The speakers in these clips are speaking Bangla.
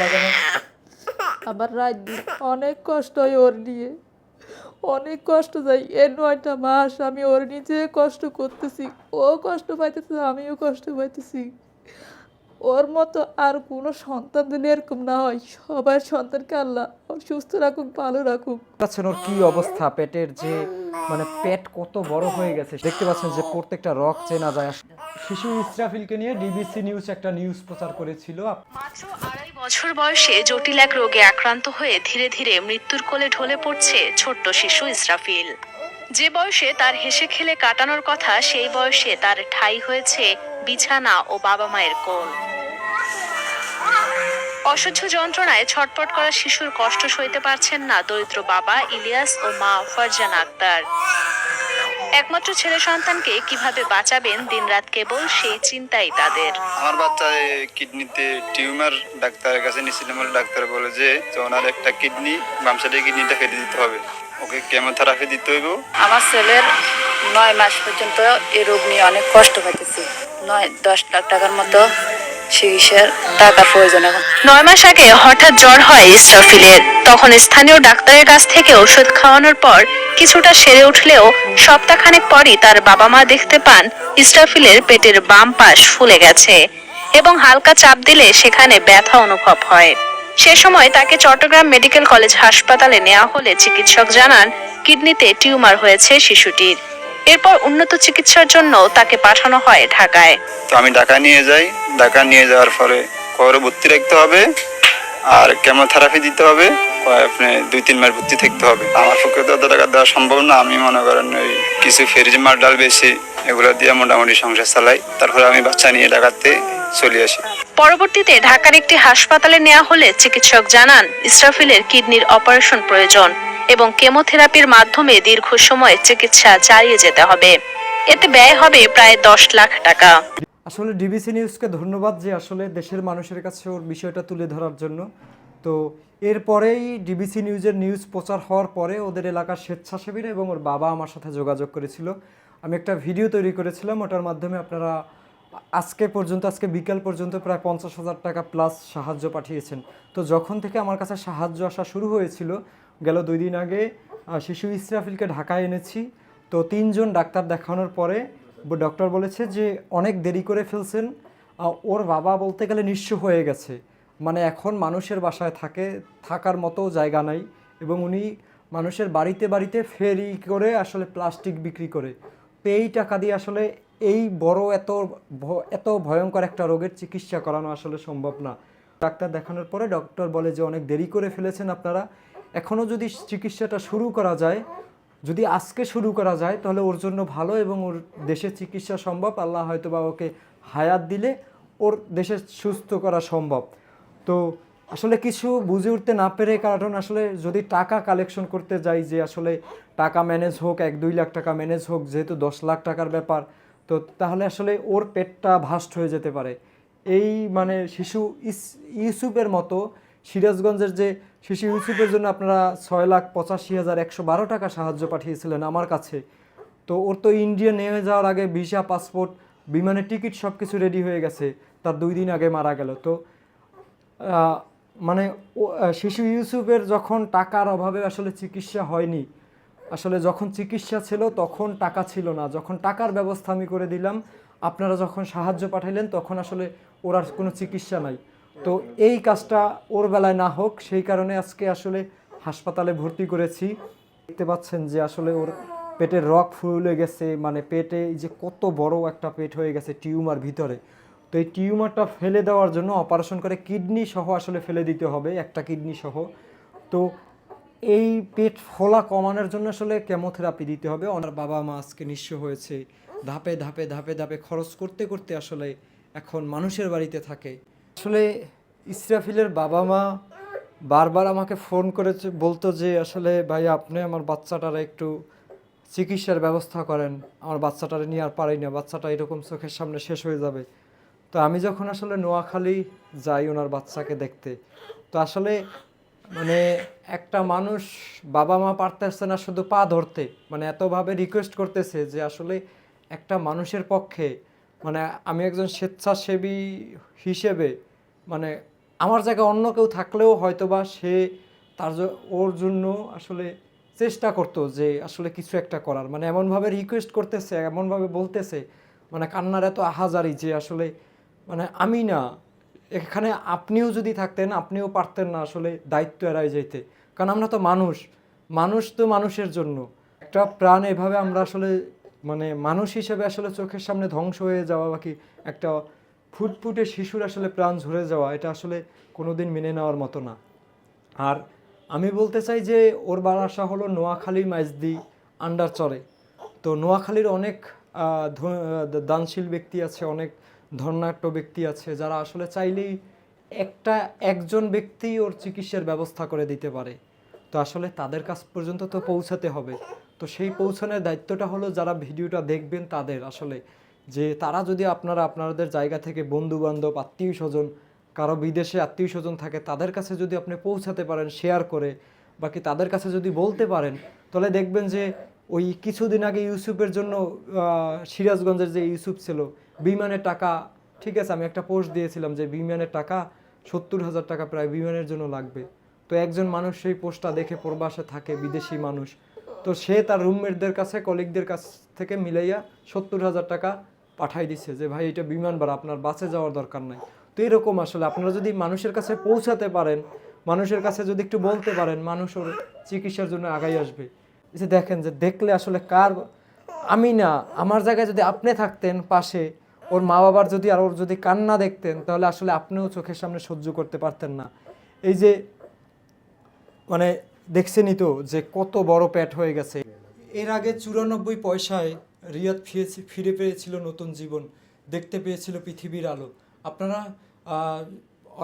লাগে না আমার রাত অনেক কষ্ট হয় ওর নিয়ে। অনেক কষ্ট যাই এর নয়টা মাস আমি ওর নিজে কষ্ট করতেছি। ও কষ্ট পাইতেছে, আমিও কষ্ট পাইতেছি। ওর মতো আর কোনো সন্তান দিলে এরকম না হয়। সবার সন্তানকে আল্লাহ সুস্থ রাখুক ভালো রাখুক। পাচ্ছেন ওর কি অবস্থা পেটের যে মানে পেট কত বড় হয়ে গেছে। দেখতে পাচ্ছেন যে প্রত্যেকটা রক চেনা যায়। শিশু ইসরাফিলকে নিয়ে ডিবিসি নিউজ একটা নিউজ প্রচার করেছিল। মাত্র আড়াই বছর বয়সে জটিল এক রোগে আক্রান্ত হয়ে ধীরে ধীরে মৃত্যুর কোলে ঢলে পড়ছে ছোট্ট শিশু ইসরাফিল। যে বয়সে তার হেসে খেলে কাটানোর কথা সেই বয়সে তার ঠাই হয়েছে বিছানা ও বাবা মায়ের কোল। অসহ্য যন্ত্রণায় ছটপট করা শিশুর কষ্ট সইতে পারছেন না দরিদ্র বাবা ইলিয়াস ও মা ফারজানা আক্তার। একমাত্র ছেলে সন্তানকে কীভাবে বাঁচাবেন দিনরাত কেবল সেই চিন্তাই তাদের। আমার বাচ্চা কিডনিতে টিউমার ডাক্তারের কাছে নিয়েছিলাম ডাক্তার বলে যে ওনার একটা কিডনি বাম সাইডে কিডনিটা কেটে দিতে হবে। ওকে কেমোথেরাপি দিতে হইব। আমার ছেলের নয় মাস পর্যন্ত এই রোগ নিয়ে অনেক কষ্ট পাইতেছি। নয় দশ লাখ টাকার মতো নয় মাস আগে হঠাৎ জ্বর হয় ইসরাফিলের তখন স্থানীয় ডাক্তারের কাছ থেকে ওষুধ খাওয়ানোর পর কিছুটা সেরে উঠলেও সপ্তাহখানেক পরই তার বাবা মা দেখতে পান ইসরাফিলের পেটের বাম পাশ ফুলে গেছে এবং হালকা চাপ দিলে সেখানে ব্যথা অনুভব হয়। সে সময় তাকে চট্টগ্রাম মেডিকেল কলেজ হাসপাতালে নেওয়া হলে চিকিৎসক জানান, কিডনিতে টিউমার হয়েছে শিশুটির। এরপর উন্নত চিকিৎসার জন্য তাকে পাঠানো হয় ঢাকায়। তো আমি ঢাকা নিয়ে যাই। ঢাকা নিয়ে যাওয়ার পরে কবরে ভর্তি রাখতে হবে। আর কেমোথেরাপি দিতে হবে। আপনি দুই তিন মাস ভর্তি থাকতে হবে। আমার পক্ষে তো অত টাকা দেওয়া সম্ভব না। আমি মনে করেন ওই কিছু ফেরিজ মাল ডাল বেশি এগুলো দিয়ে মোটামুটি সংসার চালাই। তারপরে আমি বাচ্চা নিয়ে ঢাকাতে চলে আসি। পরবর্তীতে ঢাকার একটি হাসপাতালে নেওয়া হলে চিকিৎসক জানান ইসরাফিলের কিডনির অপারেশন প্রয়োজন। এবং কেমোথেরাপির মাধ্যমে দীর্ঘ সময় চিকিৎসা চালিয়ে যেতে হবে। এতে ব্যয় হবে প্রায় দশ লাখ টাকা। আসলে ডিবিসি নিউজকে ধন্যবাদ যে আসলে দেশের মানুষের কাছে ওর বিষয়টা তুলে ধরার জন্য। তো এরপরেই ডিবিসি নিউজের নিউজ প্রচার হওয়ার পরে ওদের এলাকার স্বেচ্ছাসেবীরা এবং ওর বাবা আমার সাথে যোগাযোগ করেছিল। আমি একটা ভিডিও তৈরি করেছিলাম, ওটার মাধ্যমে আপনারা আজকে পর্যন্ত, আজকে বিকাল পর্যন্ত প্রায় পঞ্চাশ হাজার টাকা প্লাস সাহায্য পাঠিয়েছেন। তো যখন থেকে আমার কাছে সাহায্য আসা শুরু হয়েছিল গেল দুই দিন আগে শিশু ইসরাফিলকে ঢাকায় এনেছি। তো তিনজন ডাক্তার দেখানোর পরে ডক্টর বলেছে যে অনেক দেরি করে ফেলছেন। ওর বাবা বলতে গেলে নিঃস্ব হয়ে গেছে। মানে এখন মানুষের বাসায় থাকে, থাকার মতো জায়গা নাই এবং উনি মানুষের বাড়িতে বাড়িতে ফেরি করে আসলে প্লাস্টিক বিক্রি করে। তো এই টাকা দিয়ে আসলে এই বড় এত এত ভয়ঙ্কর একটা রোগের চিকিৎসা করানো আসলে সম্ভব না। ডাক্তার দেখানোর পরে ডক্টর বলে যে অনেক দেরি করে ফেলেছেন আপনারা। এখনও যদি চিকিৎসাটা শুরু করা যায়, যদি আজকে শুরু করা যায়, তাহলে ওর জন্য ভালো এবং ওর দেশে চিকিৎসা সম্ভব। আল্লাহ হয়তো বা ওকে হায়াত দিলে ওর দেশে সুস্থ করা সম্ভব। তো আসলে কিছু বুঝে উঠতে না পেরে কারণ আসলে যদি টাকা কালেকশন করতে যাই যে আসলে টাকা ম্যানেজ হোক, এক দুই লাখ টাকা ম্যানেজ হোক, যেহেতু দশ লাখ টাকার ব্যাপার, তো তাহলে আসলে ওর পেটটা ভাস্ট হয়ে যেতে পারে। এই মানে শিশু ইস ইউসুফের মতো সিরাজগঞ্জের যে শিশু ইউসুফের জন্য আপনারা ছয় লাখ পঁচাশি হাজার একশো বারো টাকা সাহায্য পাঠিয়েছিলেন আমার কাছে, তো ওর তো ইন্ডিয়া নিয়ে যাওয়ার আগে ভিসা, পাসপোর্ট, বিমানের টিকিট সব কিছু রেডি হয়ে গেছে, তার দুই দিন আগে মারা গেল। তো মানে শিশু ইউসুফের যখন টাকার অভাবে আসলে চিকিৎসা হয়নি, আসলে যখন চিকিৎসা ছিল তখন টাকা ছিল না। যখন টাকার ব্যবস্থা আমি করে দিলাম, আপনারা যখন সাহায্য পাঠাইলেন তখন আসলে ওর আর কোনো চিকিৎসা নাই। তো এই কাজটা ওর বেলায় না হোক, সেই কারণে আজকে আসলে হাসপাতালে ভর্তি করেছি। দেখতে পাচ্ছেন যে আসলে ওর পেটের রক ফুলে গেছে মানে পেটে যে কত বড় একটা পেট হয়ে গেছে টিউমার ভিতরে। তো এই টিউমারটা ফেলে দেওয়ার জন্য অপারেশন করে কিডনি সহ আসলে ফেলে দিতে হবে, একটা কিডনি সহ। তো এই পেট ফোলা কমানোর জন্য আসলে কেমোথেরাপি দিতে হবে। ওনার বাবা মা আজকে নিঃস্ব হয়েছে। ধাপে ধাপে ধাপে ধাপে খরচ করতে করতে আসলে এখন মানুষের বাড়িতে থাকে। আসলে ইসরাফিলের বাবা মা বারবার আমাকে ফোন করেছে, বলতো যে, আসলে ভাই, আপনি আমার বাচ্চাটার একটু চিকিৎসার ব্যবস্থা করেন। আমার বাচ্চাটারে নিয়ে আর পারি না। বাচ্চাটা এরকম চোখের সামনে শেষ হয়ে যাবে। তো আমি যখন আসলে নোয়াখালী যাই ওনার বাচ্চাকে দেখতে, তো আসলে মানে একটা মানুষ বাবা মা পারতেছে না শুধু পা ধরতে। মানে এতভাবে রিকোয়েস্ট করতেছে যে, আসলে একটা মানুষের পক্ষে মানে আমি একজন স্বেচ্ছাসেবী হিসেবে মানে আমার জায়গায় অন্য কেউ থাকলেও হয়তোবা সে তার ওর জন্য আসলে চেষ্টা করতো যে আসলে কিছু একটা করার। মানে এমনভাবে রিকোয়েস্ট করতেছে, এমনভাবে বলতেছে মানে কান্নার এত আহাজারি যে আসলে মানে আমি না, এখানে আপনিও যদি থাকতেন, আপনিও পারতেন না আসলে দায়িত্ব এড়াই যেতে কারণ আমরা তো মানুষ মানুষ তো মানুষের জন্য। একটা প্রাণ এভাবে আমরা আসলে মানে মানুষ হিসেবে আসলে চোখের সামনে ধ্বংস হয়ে যাওয়া বাকি একটা ফুটফুটে শিশুর আসলে প্রাণ ঝরে যাওয়া, এটা আসলে কোনোদিন মেনে নেওয়ার মতো না। আর আমি বলতে চাই যে, ওর বাসা হলো নোয়াখালী মাইজদি আন্ডারচরে তো নোয়াখালীর অনেক দানশীল ব্যক্তি আছে, অনেক ধর্নাঢ্য ব্যক্তি আছে, যারা আসলে চাইলেই একটা, একজন ব্যক্তি ওর চিকিৎসার ব্যবস্থা করে দিতে পারে। তো আসলে তাদের কাছ পর্যন্ত তো পৌঁছাতে হবে। তো সেই পৌঁছানোর দায়িত্বটা হলো যারা ভিডিওটা দেখবেন তাদের আসলে। যে তারা যদি আপনারা আপনাদের জায়গা থেকে বন্ধু বান্ধব আত্মীয় স্বজন কারও বিদেশে আত্মীয় স্বজন থাকে, তাদের কাছে যদি আপনি পৌঁছাতে পারেন শেয়ার করে বাকি তাদের কাছে যদি বলতে পারেন, তাহলে দেখবেন যে ওই কিছুদিন আগে ইউসুফের জন্য সিরাজগঞ্জের যে ইউসুফ ছিল, বিমানের টাকা, ঠিক আছে, আমি একটা পোস্ট দিয়েছিলাম যে বিমানের টাকা সত্তর হাজার টাকা প্রায় বিমানের জন্য লাগবে। তো একজন মানুষ সেই পোস্টটা দেখে প্রবাসে থাকে, বিদেশি মানুষ। তো সে তার রুমমেটদের কাছে কলিগদের কাছ থেকে মিলাইয়া সত্তর হাজার টাকা পাঠাই দিচ্ছে যে, ভাই, এটা বিমান ভাড়া, আপনার বাসে যাওয়ার দরকার নাই। তো এরকম আসলে আপনারা যদি মানুষের কাছে পৌঁছাতে পারেন, মানুষের কাছে যদি একটু বলতে পারেন মানুষ ওর চিকিৎসার জন্য আগাই আসবে। যে দেখেন যে, দেখলে আসলে কার আমি না, আমার জায়গায় যদি আপনি থাকতেন পাশে, ওর মা বাবার যদি আর ওর যদি কান্না দেখতেন, তাহলে আসলে আপনিও চোখের সামনে সহ্য করতে পারতেন না। এই যে মানে দেখছেনই তো যে, কত বড় প্যাট হয়ে গেছে। এর আগে চুরানব্বই পয়সায় রিয়াদ ফিরেছে, ফিরে পেয়েছিল নতুন জীবন, দেখতে পেয়েছিল পৃথিবীর আলো। আপনারা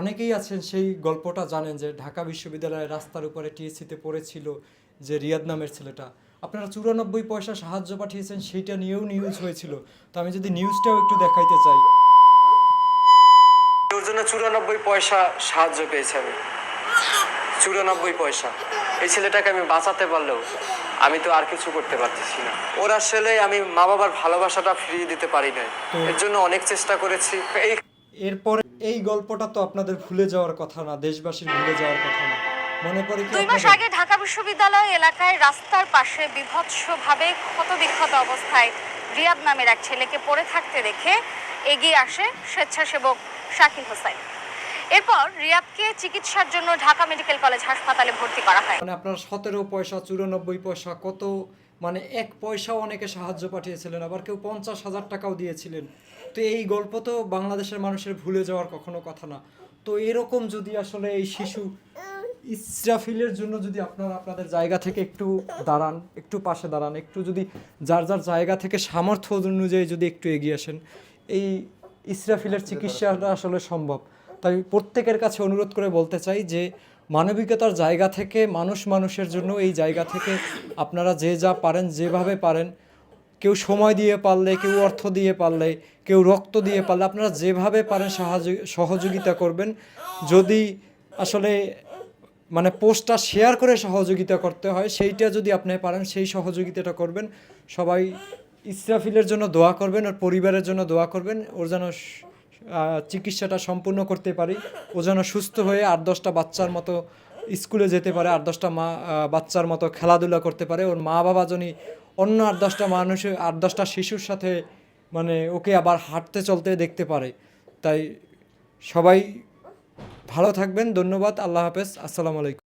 অনেকেই আছেন সেই গল্পটা জানেন যে ঢাকা বিশ্ববিদ্যালয়ের রাস্তার উপরে টিএসসিতে পড়েছিল যে রিয়াদ নামের ছেলেটা। আপনারা চুরানব্বই পয়সা সাহায্য পাঠিয়েছেন, সেইটা নিয়েও নিউজ হয়েছিল। তো আমি যদি নিউজটাও একটু দেখাইতে চাই। জন্য চুরানব্বই পয়সা সাহায্য পেয়েছি আমি। চুরানব্বই পয়সা। এই ছেলেটাকে আমি বাঁচাতে পারলেও আমি তো আর কিছু করতে পারতেছি না। ওর আসলে আমি মা বাবার ভালোবাসাটা ফিরিয়ে দিতে পারি নাই। এর জন্য অনেক চেষ্টা করেছি। এই এরপরে এই গল্পটা তো আপনাদের ভুলে যাওয়ার কথা না দেশবাসীর ভুলে যাওয়ার কথা না। মনে পড়ে দুই মাস আগে ঢাকা বিশ্ববিদ্যালয় এলাকায় রাস্তার পাশে বিভৎসভাবে ক্ষতবিক্ষত অবস্থায় রিয়াদ নামের এক ছেলেকে পড়ে থাকতে দেখে এগিয়ে আসে স্বেচ্ছাসেবক শাকিল হোসাইন এরপর রিয়াদকে চিকিৎসার জন্য ঢাকা মেডিকেল কলেজ হাসপাতালে ভর্তি করা হয়। মানে আপনার সতেরো পয়সা, চুরানব্বই পয়সা কত? মানে এক পয়সাও অনেকে সাহায্য পাঠিয়েছিলেন, আবার কেউ পঞ্চাশ হাজার টাকাও দিয়েছিলেন। তো এই গল্প তো বাংলাদেশের মানুষের ভুলে যাওয়ার কখনো কথা না। তো এরকম যদি আসলে এই শিশু ইসরাফিলের জন্য যদি আপনারা আপনাদের জায়গা থেকে একটু দাঁড়ান, একটু পাশে দাঁড়ান, একটু যদি যার যার জায়গা থেকে সামর্থ্য অনুযায়ী যদি একটু এগিয়ে আসেন, এই ইসরাফিলের চিকিৎসাটা আসলে সম্ভব। তাই প্রত্যেকের কাছে অনুরোধ করে বলতে চাই যে মানবিকতার জায়গা থেকে মানুষ মানুষের জন্য এই জায়গা থেকে আপনারা যে যা পারেন, যেভাবে পারেন, কেউ সময় দিয়ে পারলে, কেউ অর্থ দিয়ে পারলে, কেউ রক্ত দিয়ে পারলে, আপনারা যেভাবে পারেন সহযোগিতা করবেন। যদি আসলে মানে পোস্টটা শেয়ার করে সহযোগিতা করতে হয়, সেইটা যদি আপনি পারেন, সেই সহযোগিতাটা করবেন। সবাই ইসরাফিলের জন্য দোয়া করবেন, ওর পরিবারের জন্য দোয়া করবেন, ওর যেন চিকিৎসাটা সম্পূর্ণ করতে পারি। ও যেন সুস্থ হয়ে আট দশটা বাচ্চার মতো স্কুলে যেতে পারে, আট দশটা মা বাচ্চার মতো খেলাধুলা করতে পারে। ওর মা বাবা যদি অন্য আট দশটা মানুষের আট দশটা শিশুর সাথে মানে ওকে আবার হাঁটতে চলতে দেখতে পারে। তাই সবাই ভালো থাকবেন। ধন্যবাদ। আল্লাহ হাফেজ। আসসালামু আলাইকুম।